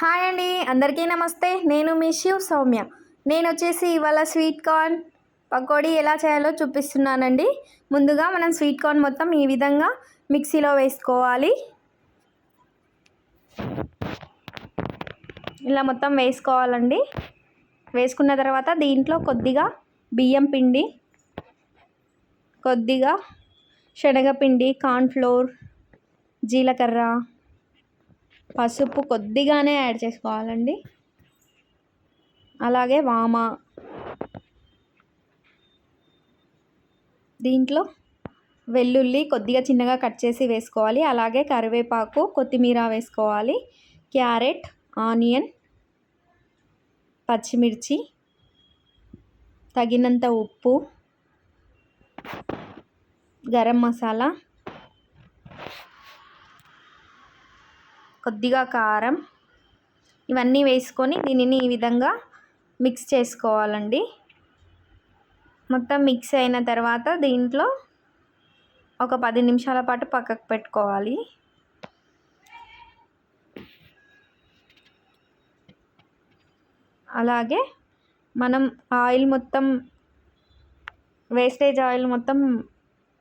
Hi అండి అందరికీ నమస్తే. నేను మీ శివ్ సౌమ్య. నేను వచ్చేసి ఇవాళ స్వీట్ కార్న్ పకోడీ ఎలా చేయాలో చూపిస్తున్నానండి. ముందుగా మనం స్వీట్ కార్న్ మొత్తం ఈ విధంగా మిక్సీలో వేసుకోవాలి. ఇలా మొత్తం వేసుకోవాలండి. వేసుకున్న తర్వాత దీంట్లో కొద్దిగా బియ్యం పిండి కొద్దిగా శనగపిండి కార్న్ఫ్లోర్ జీలకర్ర పసుపు కొద్దిగానే యాడ్ చేసుకోవాలండి. అలాగే వామ. దీంట్లో వెల్లుల్లి కొద్దిగా చిన్నగా కట్ చేసి వేసుకోవాలి. అలాగే కరివేపాకు కొత్తిమీర వేసుకోవాలి. క్యారెట్ ఆనియన్ పచ్చిమిర్చి తగినంత ఉప్పు గరం మసాలా కొద్దిగా కారం ఇవన్నీ వేసుకొని దీనిని ఈ విధంగా మిక్స్ చేసుకోవాలండి. మొత్తం మిక్స్ అయిన తర్వాత దీంట్లో ఒక పది నిమిషాల పాటు పక్కకు పెట్టుకోవాలి. అలాగే మనం ఆయిల్ మొత్తం వేస్టేజ్ ఆయిల్ మొత్తం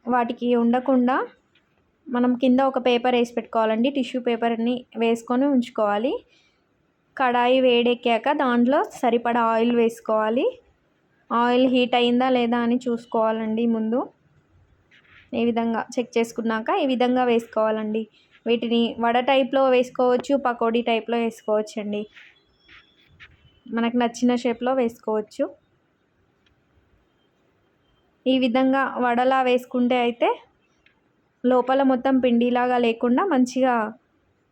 వాటికి ఉండకుండా మనం కింద ఒక పేపర్ వేసి పెట్టుకోవాలండి. టిష్యూ పేపర్ని వేసుకొని ఉంచుకోవాలి. కడాయి వేడెక్కాక దాంట్లో సరిపడా ఆయిల్ వేసుకోవాలి. ఆయిల్ హీట్ అయిందా లేదా అని చూసుకోవాలండి ముందు. ఈ విధంగా చెక్ చేసుకున్నాక ఈ విధంగా వేసుకోవాలండి. వీటిని వడ టైప్లో వేసుకోవచ్చు పకోడీ టైప్లో వేసుకోవచ్చు అండి మనకు నచ్చిన షేప్లో వేసుకోవచ్చు. ఈ విధంగా వడలా వేసుకుంటే అయితే లోపల మొత్తం పిండిలాగా లేకుండా మంచిగా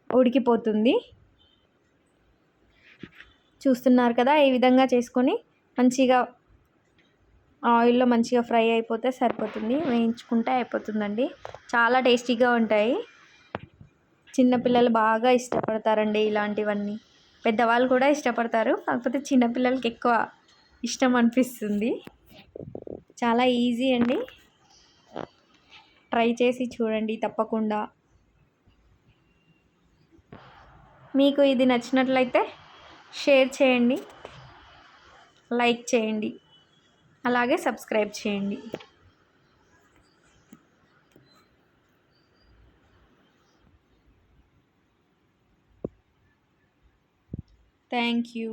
ఉడికిపోతుంది. చూస్తున్నారు కదా ఈ విధంగా చేసుకొని మంచిగా ఆయిల్లో మంచిగా ఫ్రై అయిపోతే సరిపోతుంది. వేయించుకుంటే అయిపోతుందండి. చాలా టేస్టీగా ఉంటాయి. చిన్నపిల్లలు బాగా ఇష్టపడతారండి ఇలాంటివన్నీ. పెద్దవాళ్ళు కూడా ఇష్టపడతారు. కాకపోతే చిన్నపిల్లలకి ఎక్కువ ఇష్టం అనిపిస్తుంది. చాలా ఈజీ అండి. ట్రై చేసి చూడండి తప్పకుండా. మీకు ఇది నచ్చినట్లయితే షేర్ చేయండి లైక్ చేయండి అలాగే సబ్స్క్రైబ్ చేయండి. Thank you.